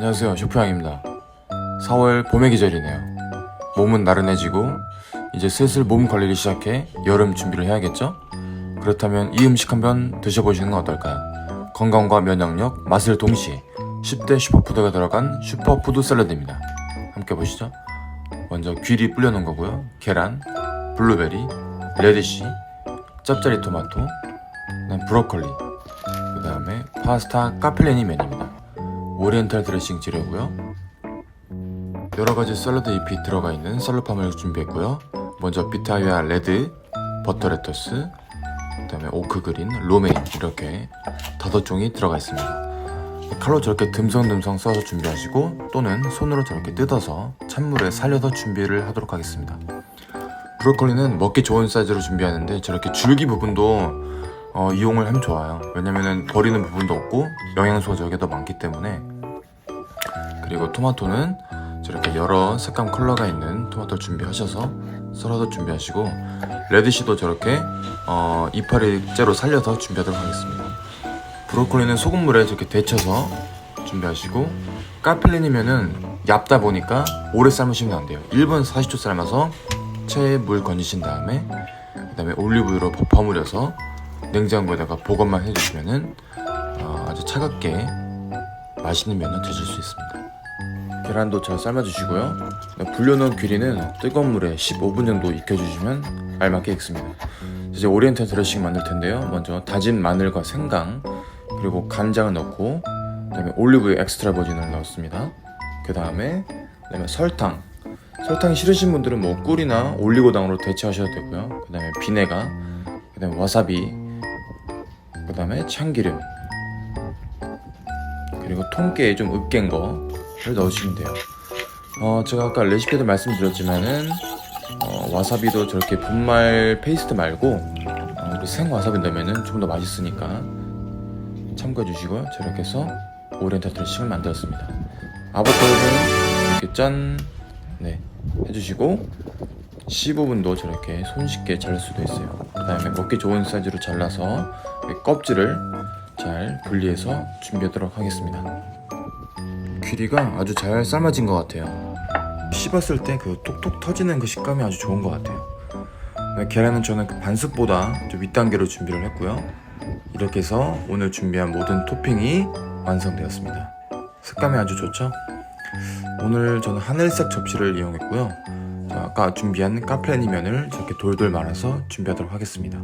안녕하세요. 슈프양입니다. 4월 봄의 계절이네요. 몸은 나른해지고 이제 슬슬 몸 관리를 시작해 여름 준비를 해야겠죠? 그렇다면 이 음식 한번 드셔보시는 건 어떨까요? 건강과 면역력, 맛을 동시에 10대 슈퍼푸드가 들어간 슈퍼푸드 샐러드입니다. 함께 보시죠. 먼저 귀리 불려놓은 거고요. 계란, 블루베리, 레디쉬, 짭짜리 토마토, 브로콜리 그 다음에 파스타 카펠레니 면입니다 오리엔탈 드레싱 재료고요. 여러 가지 샐러드 잎이 들어가 있는 썰루팜을 준비했고요. 먼저 비타이아 레드, 버터 레터스, 그다음에 오크 그린, 로메인 이렇게 다섯 종이 들어가 있습니다. 칼로 저렇게 듬성듬성 써서 준비하시고 또는 손으로 저렇게 뜯어서 찬물에 살려서 준비를 하도록 하겠습니다. 브로콜리는 먹기 좋은 사이즈로 준비하는데 저렇게 줄기 부분도 어, 이용을 하면 좋아요. 왜냐면은 버리는 부분도 없고 영양소가 저게 더 많기 때문에 그리고 토마토는 저렇게 여러 색감 컬러가 있는 토마토 준비하셔서 썰어서 준비하시고 레디쉬도 저렇게 어, 이파리째로 살려서 준비하도록 하겠습니다. 브로콜리는 소금물에 저렇게 데쳐서 준비하시고 까필린이면은 얇다 보니까 오래 삶으시면 안 돼요. 1분 40초 삶아서 체에 물 건지신 다음에 그 다음에 올리브유로 버무려서 냉장고에다가 보관만 해주시면은 어, 아주 차갑게 맛있는 면을 드실 수 있습니다. 계란도 잘 삶아주시고요. 불려놓은 귀리는 뜨거운 물에 15분 정도 익혀주시면 알맞게 익습니다. 이제 오리엔탈 드레싱 만들 텐데요. 먼저 다진 마늘과 생강 그리고 간장을 넣고 그다음에 올리브유 엑스트라 버진을 넣었습니다. 그 다음에 그다음에 설탕. 설탕이 싫으신 분들은 뭐 꿀이나 올리고당으로 대체하셔도 되고요. 그 다음에 비네가, 그 다음에 와사비, 그 다음에 참기름 그리고 통깨에 좀 으깬 거 를 넣으시면 돼요 어, 제가 아까 레시피도 말씀드렸지만은 어, 와사비도 저렇게 분말 페이스트 말고 어, 생 와사비 넣으면은 좀더 맛있으니까 참고해 주시고요 저렇게 해서 오리엔탈 드레싱을 만들었습니다 아보카도는 이렇게 짠 네, 해주시고 15분도 저렇게 손쉽게 자를 수도 있어요. 그 다음에 먹기 좋은 사이즈로 잘라서 이 껍질을 잘 분리해서 준비하도록 하겠습니다. 귀리가 아주 잘 삶아진 것 같아요. 씹었을 때 그 톡톡 터지는 그 식감이 아주 좋은 것 같아요. 네, 계란은 저는 그 반숙보다 좀 윗단계로 준비를 했고요. 이렇게 해서 오늘 준비한 모든 토핑이 완성되었습니다. 색감이 아주 좋죠? 오늘 저는 하늘색 접시를 이용했고요. 자, 아까 준비한 카플레니 면을 저렇게 돌돌 말아서 준비하도록 하겠습니다.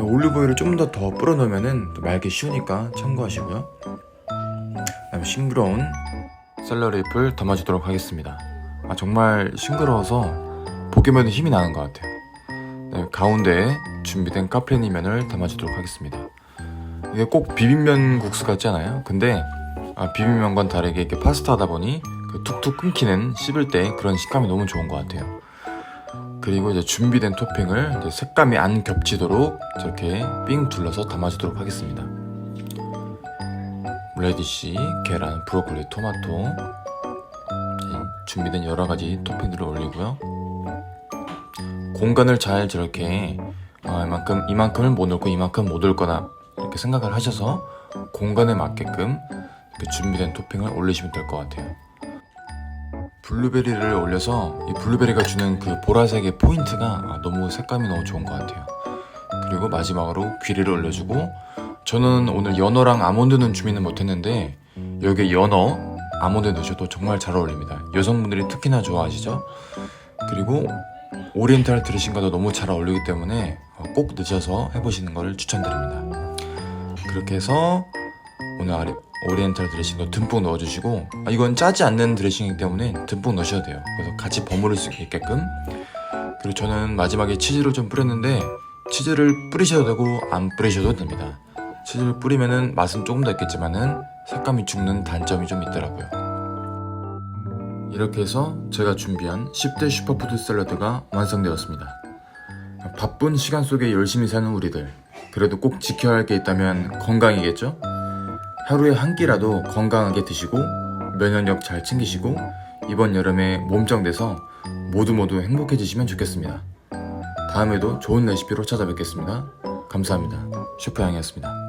올리브오일을 좀 더 더 뿌려 놓으면은 또 말기 쉬우니까 참고하시고요. 그다음에 싱그러운 샐러리 잎을 담아주도록 하겠습니다. 아 정말 싱그러워서 보기만 해도 힘이 나는 것 같아요. 네, 가운데에 준비된 카플레니 면을 담아주도록 하겠습니다. 이게 꼭 비빔면 국수 같지 않아요? 근데 아, 비빔면과는 다르게 이렇게 파스타 하다 보니 그 툭툭 끊기는 씹을 때 그런 식감이 너무 좋은 것 같아요. 그리고 이제 준비된 토핑을 이제 색감이 안 겹치도록 저렇게 삥 둘러서 담아주도록 하겠습니다. 레디쉬, 계란, 브로콜리, 토마토 이 준비된 여러 가지 토핑들을 올리고요. 공간을 잘 저렇게 아, 이만큼 이만큼을 못 넣고 이만큼 못 넣거나 이렇게 생각을 하셔서 공간에 맞게끔 준비된 토핑을 올리시면 될 것 같아요. 블루베리를 올려서 이 블루베리가 주는 그 보라색의 포인트가 너무 색감이 너무 좋은 것 같아요. 그리고 마지막으로 귀리를 올려주고 저는 오늘 연어랑 아몬드는 준비는 못했는데 여기에 연어, 아몬드 넣으셔도 정말 잘 어울립니다. 여성분들이 특히나 좋아하시죠? 그리고 오리엔탈 드레싱과도 너무 잘 어울리기 때문에 꼭 넣으셔서 해보시는 것을 추천드립니다. 그렇게 해서 오늘 오리엔탈 드레싱도 듬뿍 넣어주시고 아, 이건 짜지 않는 드레싱이기 때문에 듬뿍 넣으셔야 돼요 그래서 같이 버무릴 수 있게끔 그리고 저는 마지막에 치즈를 좀 뿌렸는데 치즈를 뿌리셔도 되고 안 뿌리셔도 됩니다 치즈를 뿌리면은 맛은 조금 더 있겠지만은 색감이 죽는 단점이 좀 있더라고요 이렇게 해서 제가 준비한 10대 슈퍼푸드 샐러드가 완성되었습니다 바쁜 시간 속에 열심히 사는 우리들 그래도 꼭 지켜야 할 게 있다면 건강이겠죠? 하루에 한 끼라도 건강하게 드시고 면역력 잘 챙기시고 이번 여름에 몸짱돼서 모두 모두 행복해지시면 좋겠습니다. 다음에도 좋은 레시피로 찾아뵙겠습니다. 감사합니다. 슈퍼양이었습니다.